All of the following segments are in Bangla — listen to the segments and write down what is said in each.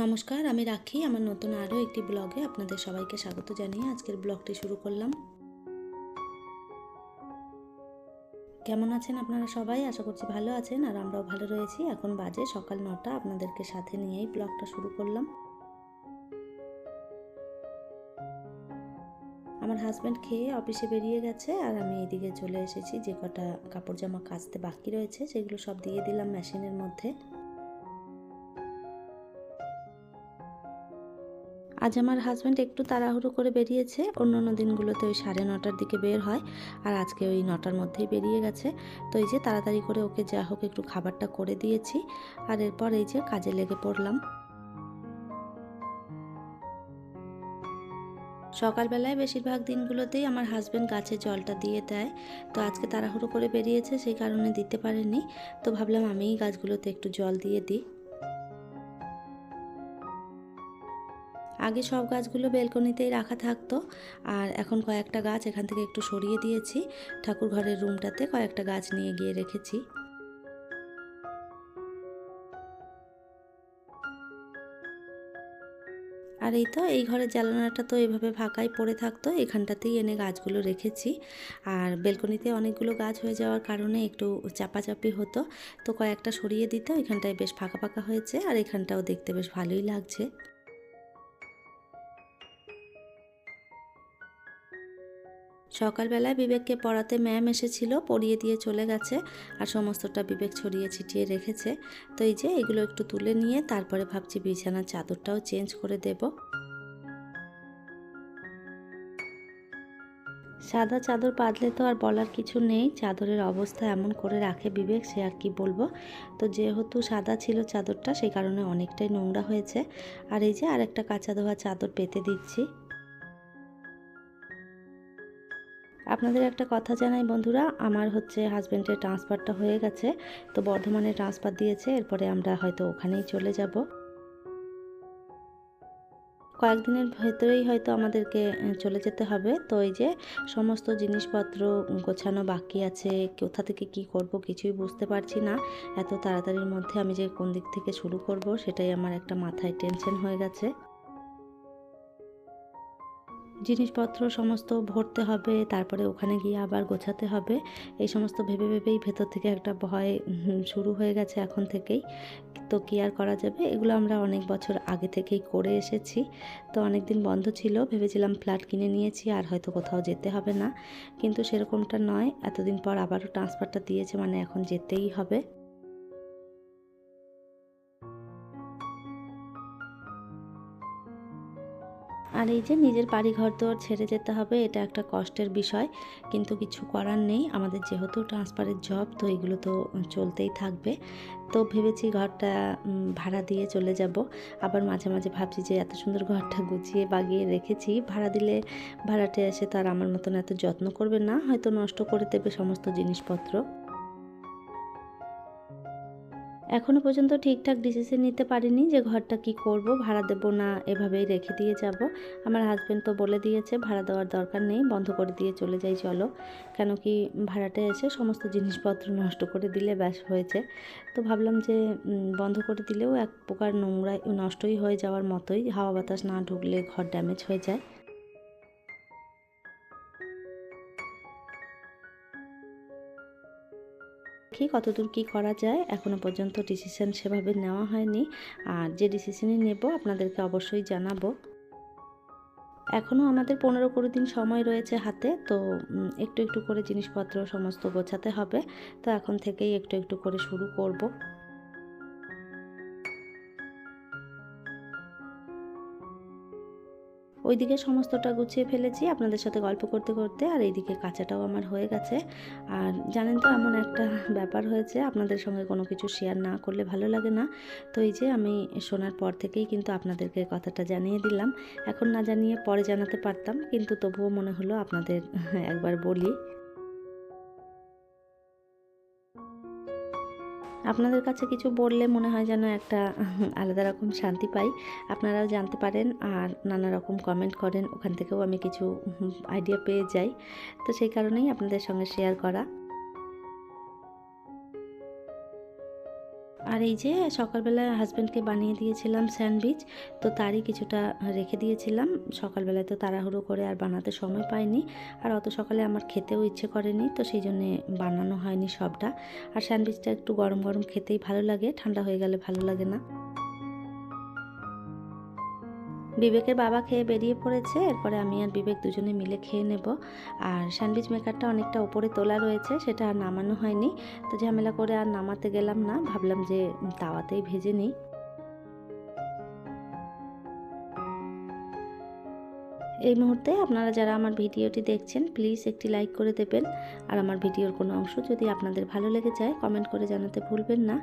নমস্কার, আমি রাখি। আমার নতুন আরও একটি ব্লগে আপনাদের সবাইকে স্বাগত জানিয়ে আজকের ব্লগটি শুরু করলাম। কেমন আছেন আপনারা সবাই? আশা করছি ভালো আছেন আর আমরাও ভালো রয়েছি। এখন বাজে সকাল নটা, আপনাদেরকে সাথে নিয়েই ব্লগটা শুরু করলাম। আমার হাজব্যান্ড খেয়ে অফিসে বেরিয়ে গেছে আর আমি এদিকে চলে এসেছি। যে কটা কাপড় জামা কাচতে বাকি রয়েছে, সেগুলো সব দিয়ে দিলাম মেশিনের মধ্যে। আজ আমার হাজব্যান্ড একটু তাড়াহুড়ো করে বেরিয়েছে। অন্য অন্য দিনগুলোতে ওই সাড়ে নটার দিকে বের হয় আর আজকে ওই নটার মধ্যেই বেরিয়ে গেছে। তো এই যে তাড়াতাড়ি করে ওকে যা হোক একটু খাবারটা করে দিয়েছি আর এরপর এই যে কাজে লেগে পড়লাম। সকালবেলায় বেশিরভাগ দিনগুলোতেই আমার হাজব্যান্ড গাছে জলটা দিয়ে দেয়। তো আজকে তাড়াহুড়ো করে বেরিয়েছে, সেই কারণে দিতে পারেনি। তো ভাবলাম আমিই গাছগুলোতে একটু জল দিয়ে দিই। আগে সব গাছগুলো বেলকনিতেই রাখা থাকতো, আর এখন কয়েকটা গাছ এখান থেকে একটু সরিয়ে দিয়েছি। ঠাকুর ঘরের রুমটাতে কয়েকটা গাছ নিয়ে গিয়ে রেখেছি। আর এই তো, এই ঘরের জ্বালানাটা তো এভাবে ফাঁকাই পড়ে থাকতো, এখানটাতেই এনে গাছগুলো রেখেছি। আর বেলকনিতে অনেকগুলো গাছ হয়ে যাওয়ার কারণে একটু চাপাচাপি হতো, তো কয়েকটা সরিয়ে দিত এখানটায় বেশ ফাঁকা ফাঁকা হয়েছে, আর এখানটাও দেখতে বেশ ভালোই লাগছে। সকালবেলায় বিবেককে পড়াতে ম্যাম এসেছিল, পড়িয়ে দিয়ে চলে গেছে আর সমস্তটা বিবেক ছড়িয়ে ছিটিয়ে রেখেছে। তো এই যে এগুলো একটু তুলে নিয়ে তারপরে ভাবছি বিছানার চাদরটাও চেঞ্জ করে দেব। সাদা চাদর পাতলে তো আর বলার কিছু নেই, চাদরের অবস্থা এমন করে রাখে বিবেক, সে আর কি বলব। তো যেহেতু সাদা ছিল চাদরটা, সেই কারণে অনেকটাই নোংরা হয়েছে। আর এই যে আরেকটা কাঁচা ধোয়া চাদর পেতে দিচ্ছি। আপনাদের একটা কথা জানাই বন্ধুরা, আমার হচ্ছে হাজব্যান্ডের ট্রান্সফারটা হয়ে গেছে, তো বর্ধমানে ট্রান্সফার দিয়েছে, এরপরে আমরা হয়তো ওখানেই চলে যাব। কয়েকদিনের ভেতরেই হয়তো আমাদেরকে চলে যেতে হবে, তো এই যে সমস্ত জিনিসপত্র গোছানো বাকি আছে, কোথা থেকে কি করব কিছুই বুঝতে পারছি না, এত তাড়াতাড়ির মধ্যে আমি যে কোন দিক থেকে শুরু করব, সেটাই আমার একটা মাথায় টেনশন হয়ে গেছে। জিনিসপত্র সমস্ত ভরতে হবে, তারপরে ওখানে গিয়ে আবার গোছাতে হবে। এই সমস্ত ভেবে ভেবেই ভেতর থেকে একটা ভয় শুরু হয়ে গেছে এখন থেকেই। তো কি আর করা যাবে? এগুলো আমরা অনেক বছর আগে থেকেই করে এসেছি। তো অনেক দিন বন্ধ ছিল, ভেবেছিলাম ফ্ল্যাট কিনে নিয়েছি, আর হয়তো কোথাও যেতে হবে না। কিন্তু সেরকমটা নয়, এতদিন পর আবারও ট্রান্সফারটা দিয়েছে মানে এখন যেতেই হবে। আর এই যে নিজের বাড়ি ঘর দোর ছেড়ে যেতে হবে, এটা একটা কষ্টের বিষয়। কিন্তু কিছু করার নেই, আমাদের যেহেতু ট্রান্সফারের জব, তো এগুলো তো চলতেই থাকবে। তো ভেবেছি ঘরটা ভাড়া দিয়ে চলে যাব। আবার মাঝে মাঝে ভাবছি যে এত সুন্দর ঘরটা গুছিয়ে বাগিয়ে রেখেছি। ভাড়া দিলে ভাড়াটে এসে তার আমার মতন এত যত্ন করবে না, হয়তো নষ্ট করে দেবে সমস্ত জিনিসপত্র। এখনও পর্যন্ত ঠিকঠাক ডিসিশন নিতে পারিনি যে ঘরটা কি করব, ভাড়া দেব না, এভাবেই রেখে দিয়ে যাব। আমার হাজব্যান্ড তো বলে দিয়েছে, ভাড়া দেওয়ার দরকার নেই, বন্ধ করে দিয়ে চলে যাই, চলো। কেন কি ভাড়াটে এসে সমস্ত জিনিসপত্র নষ্ট করে দিলে ব্যাস হয়েছে। তো ভাবলাম যে বন্ধ করে দিলেও এক প্রকার নোংরা নষ্টই হয়ে যাওয়ার মতোই, হাওয়া বাতাস না ঢুকলে ঘর ড্যামেজ হয়ে যায়। দেখি কতদূর কি করা যায় এখনও পর্যন্ত ডিসিশন সেভাবে নেওয়া হয়নি। আর যে ডিসিশনই নেব আপনাদেরকে অবশ্যই জানাব। এখনও আমাদের পনেরো কুড়ি দিন সময় রয়েছে হাতে, তো একটু একটু করে জিনিসপত্র সমস্ত গোছাতে হবে। তো এখন থেকেই একটু একটু করে শুরু করব। ওইদিকে সমস্তটা গুছিয়ে ফেলেছি আপনাদের সাথে গল্প করতে করতে, আর এইদিকে কাঁচাটাও আমার হয়ে গেছে। আর জানেন তো, এমন একটা ব্যাপার হয়েছে, আপনাদের সঙ্গে কোনো কিছু শেয়ার না করলে ভালো লাগে না। তো এই যে আমি শোনার পর থেকেই কিন্তু আপনাদেরকে কথাটা জানিয়ে দিলাম। এখন না জানিয়ে পরে জানাতে পারতাম, কিন্তু তবুও মনে হলো আপনাদের একবার বলি। আপনাদের কাছে কিছু বললে মনে হয় যেন একটা আলাদা রকম শান্তি পাই। আপনারাও জানতে পারেন আর নানা রকম কমেন্ট করেন। ওখান থেকেও আমি কিছু আইডিয়া পেয়ে যাই। তো সেই কারণেই আপনাদের সঙ্গে শেয়ার করা। আর এই যে সকালবেলায় হাজব্যান্ডকে বানিয়ে দিয়েছিলাম স্যান্ডউইচ তো তারই কিছুটা রেখে দিয়েছিলাম। সকালবেলায় তো তাড়াহুড়ো করে আর বানাতে সময় পাইনি। আর অত সকালে আমার খেতেও ইচ্ছে করেনি, তো সেই জন্যে বানানো হয়নি সবটা। আর স্যান্ডউইচটা একটু গরম গরম খেতেই ভালো লাগে, ঠান্ডা হয়ে গেলে ভালো লাগে না। বিবেকের বাবা খেয়ে বেরিয়ে পড়েছে। এরপরে আমি আর বিবেক দুজনে মিলে খেয়ে নেব। আর স্যান্ডউইচ মেকারটা অনেকটা ওপরে তোলা রয়েছে, সেটা আর নামানো হয়নি। তো ঝামেলা করে আর নামাতে গেলাম না। ভাবলাম যে তাওয়াতেই ভেজে নিই। এই মুহূর্তে আপনারা যারা আমার ভিডিওটি দেখছেন প্লিজ একটি লাইক করে দেবেন। আর আমার ভিডিওর কোনো অংশ যদি আপনাদের ভালো লেগে যায় কমেন্ট করে জানাতে ভুলবেন না।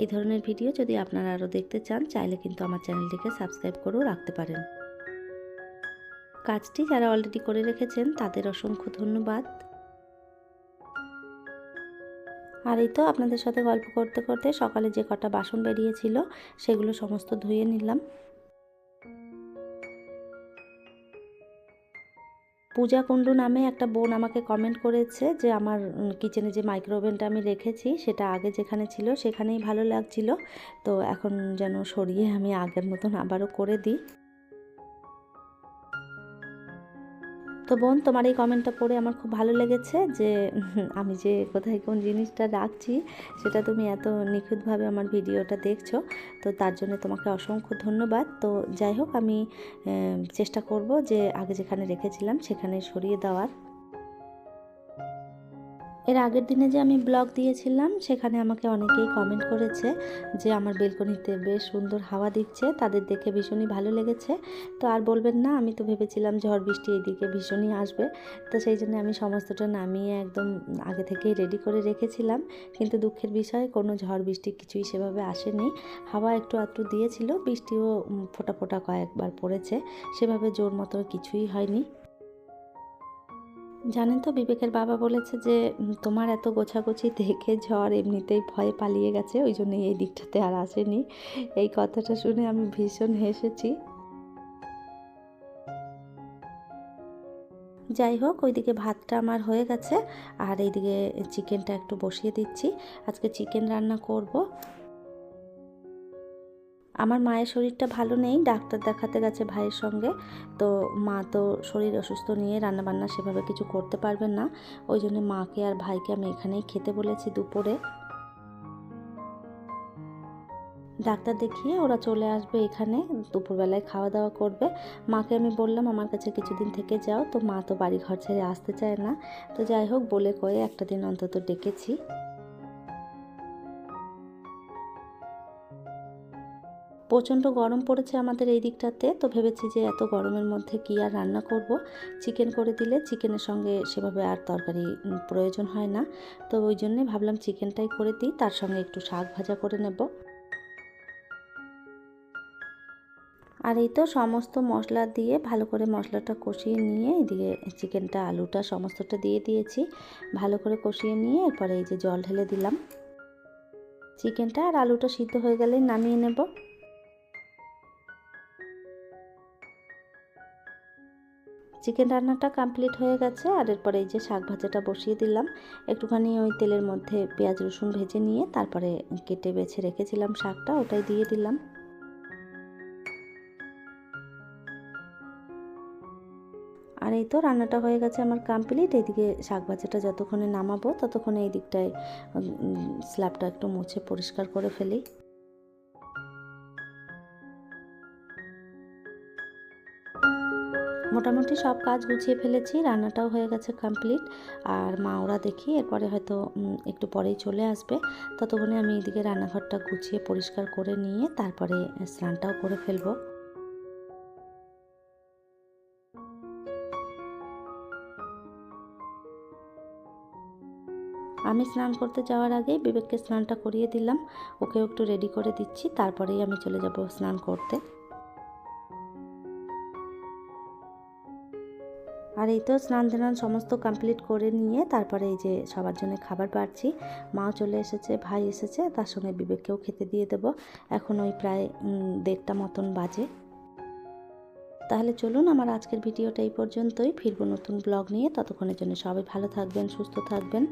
এই ধরনের ভিডিও যদি আপনারা আরও দেখতে চান, চাইলে কিন্তু আমার চ্যানেলটিকে সাবস্ক্রাইব করেও রাখতে পারেন। কাজটি যারা অলরেডি করে রেখেছেন, তাদের অসংখ্য ধন্যবাদ। আর এই তো আপনাদের সাথে গল্প করতে করতে সকালে যে কটা বাসন বেরিয়েছিল, সেগুলো সমস্ত ধুয়ে নিলাম। পূজা কুণ্ডু নামে একটা বোন আমাকে কমেন্ট করেছে যে আমার কিচেনে যে মাইক্রোওভেনটা আমি রেখেছি সেটা আগে যেখানে ছিল সেখানেই ভালো লাগছিল। তো এখন যেন সরিয়ে আমি আগের মতন আবারও করে দিই। তো বোন, তোমার এই কমেন্টটা পড়ে আমার খুব ভালো লেগেছে যে, আমি যে কোথায় কোন জিনিসটা রাখছি, সেটা তুমি এত নিখুঁতভাবে আমার ভিডিওটা দেখছ, তো তার জন্য তোমাকে অসংখ্য ধন্যবাদ। তো যাই হোক, আমি চেষ্টা করব যে আগে যেখানে রেখেছিলাম সেখানে সরিয়ে দেওয়ার। এর আগের দিনে যে আমি ব্লগ দিয়েছিলাম, সেখানে আমাকে অনেকেই কমেন্ট করেছে যে আমার বেলকনিতে বেশ সুন্দর হাওয়া দিচ্ছে, তাদের দেখে ভীষণই ভালো লেগেছে। তো আর বলবেন না, আমি তো ভেবেছিলাম ঝড় বৃষ্টি এদিকে ভীষণই আসবে। তো সেই জন্য আমি সমস্তটা নামিয়ে একদম আগে থেকেই রেডি করে রেখেছিলাম। কিন্তু দুঃখের বিষয়, কোনো ঝড় বৃষ্টি কিছুই সেভাবে আসেনি। হাওয়া একটু আধটু দিয়েছিল, বৃষ্টিও ফোটা ফোটা কয়েকবার পড়েছে। সেভাবে জোর মতো কিছুই হয়নি। জানেন তো, বিবেকের বাবা বলেছে যে তোমার এত গোছাগুছি দেখে ঝড় এমনিতেই ভয়ে পালিয়ে গেছে, ওই জন্য এই দিকটাতে আর আসেনি। এই কথাটা শুনে আমি ভীষণ হেসেছি। যাই হোক, ওইদিকে ভাতটা আমার হয়ে গেছে, আর এইদিকে চিকেনটা একটু বসিয়ে দিচ্ছি। আজকে চিকেন রান্না করব। আমার মায়ের শরীরটা ভালো নেই, ডাক্তার দেখাতে গেছে ভাইয়ের সঙ্গে। তো মা তো শরীর অসুস্থ নিয়ে রান্নাবান্না সেভাবে কিছু করতে পারবেন না। ওই জন্য মাকে আর ভাইকে আমি এখানেই খেতে বলেছি দুপুরে। ডাক্তার দেখিয়ে ওরা চলে আসবে এখানে, দুপুরবেলায় খাওয়া দাওয়া করবে। মাকে আমি বললাম, আমার কাছে কিছুদিন থেকে যাও। তো মা তো বাড়ি ঘর ছেড়ে আসতে চায় না। তো যাই হোক, বলে কয়ে একটা দিন অন্তত ডেকেছি। প্রচণ্ড গরম পড়েছে আমাদের এই দিকটাতে, তো ভেবেছি যে এত গরমের মধ্যে কি আর রান্না করব। চিকেন করে দিলে চিকেনের সঙ্গে সেভাবে আর তরকারি প্রয়োজন হয় না। তো ওই জন্যে ভাবলাম চিকেনটাই করে দিই, তার সঙ্গে একটু শাক ভাজা করে নেব। আর এই তো সমস্ত মশলা দিয়ে ভালো করে মশলাটা কষিয়ে নিয়ে এদিকে চিকেনটা আলুটা সমস্তটা দিয়ে দিয়েছি। ভালো করে কষিয়ে নিয়ে এরপরে এই যে জল ঢেলে দিলাম। চিকেনটা আর আলুটা সিদ্ধ হয়ে গেলে নামিয়ে নেব। চিকেন রান্নাটা কমপ্লিট হয়ে গেছে, আর এরপরে এই যে শাক ভাজাটা বসিয়ে দিলাম। একটুখানি ওই তেলের মধ্যে পেঁয়াজ, রসুন ভেজে নিয়ে তারপরে কেটে বেছে রেখেছিলাম শাকটা, ওটাই দিয়ে দিলাম। আর এই তো রান্নাটা হয়ে গেছে আমার কমপ্লিট এইদিকে শাক ভাজাটা যতক্ষণে নামাবো, ততক্ষণে এই দিকটায় স্ল্যাবটা একটু মুছে পরিষ্কার করে ফেলি। মোটামুটি সব কাজ গুছিয়ে ফেলেছি, রান্নাটাও হয়ে গেছে কমপ্লিট আর মা ওরা দেখি, এরপরে হয়তো একটু পরেই চলে আসবে। ততক্ষণে আমি এদিকে রান্নাঘরটা গুছিয়ে পরিষ্কার করে নিয়ে তারপরে স্নানটাও করে ফেলব। আমি স্নান করতে যাওয়ার আগেই বিবেককে স্নানটা করিয়ে দিলাম। ওকেও একটু রেডি করে দিচ্ছি, তারপরেই আমি চলে যাব স্নান করতে। এই তো স্নান ধান সমস্ত কমপ্লিট করে নিয়ে তারপরে এই যে সবার জন্য খাবার পাচ্ছি মাও চলে এসেছে, ভাই এসেছে, তার সঙ্গে বিবেককেও খেতে দিয়ে দেব। এখন ওই প্রায় দেড়টা মতন বাজে। তাহলে চলুন আমার আজকের ভিডিওটা এই পর্যন্তই। ফিরবো নতুন ব্লগ নিয়ে। ততক্ষণের জন্য সবাই ভালো থাকবেন, সুস্থ থাকবেন।